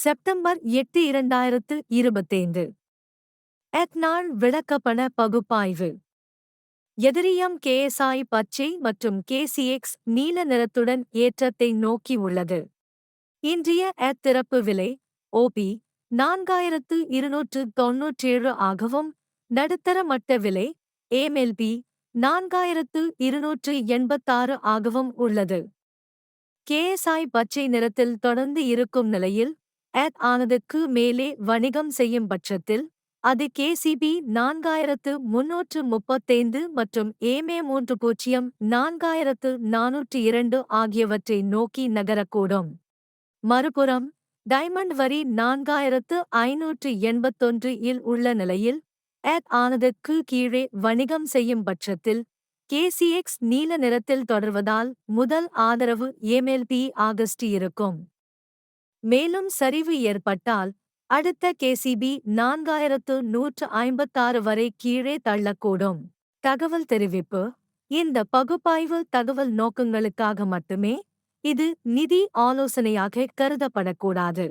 September எட்டு இரண்டாயிரத்து இருபத்தைந்து. எத்னால் விளக்கப்பண பகுப்பாய்வு. எதிரியம் கேஎஸ்ஐ பச்சை மற்றும் கேசிஎக்ஸ் நீல நிறத்துடன் ஏற்றத்தை நோக்கி உள்ளது. இன்றைய எத் திறப்பு விலை ஓபி நான்காயிரத்து இருநூற்று தொன்னூற்றேழு ஆகவும் நடுத்தர மட்ட விலை ஏமெல்பி நான்காயிரத்து இருநூற்று எண்பத்தாறு ஆகவும் உள்ளது. கேஎஸ்ஐ பச்சை நிறத்தில் தொடர்ந்து இருக்கும் நிலையில் ஆட் ஆனதுக்கு மேலே வணிகம் செய்யும் பட்சத்தில் அது கேசிபி நான்காயிரத்து முன்னூற்று முப்பத்தைந்து மற்றும் ஏமே மூன்று பூஜ்ஜியம் நான்காயிரத்து நானூற்று இரண்டு ஆகியவற்றை நோக்கி நகரக்கூடும். மறுபுறம் டைமண்ட் வரி நான்காயிரத்து ஐநூற்று எண்பத்தொன்று இல் உள்ள நிலையில் ஆட் ஆனதுக்கு கீழே வணிகம் செய்யும் பட்சத்தில் கேசிஎக்ஸ் நீல நிறத்தில் தொடர்வதால் முதல் ஆதரவு எம்எல்பி ஆகஸ்ட் இருக்கும். மேலும் சரிவு ஏற்பட்டால் அடுத்த கேசிபி நான்காயிரத்து நூற்று ஐம்பத்தாறு வரை கீழே தள்ளக்கூடும். தகவல் தெரிவிப்பு இந்த பகுப்பாய்வு தகவல் நோக்கங்களுக்காக மட்டுமே இது நிதி ஆலோசனையாக கருதப்படக்கூடாது.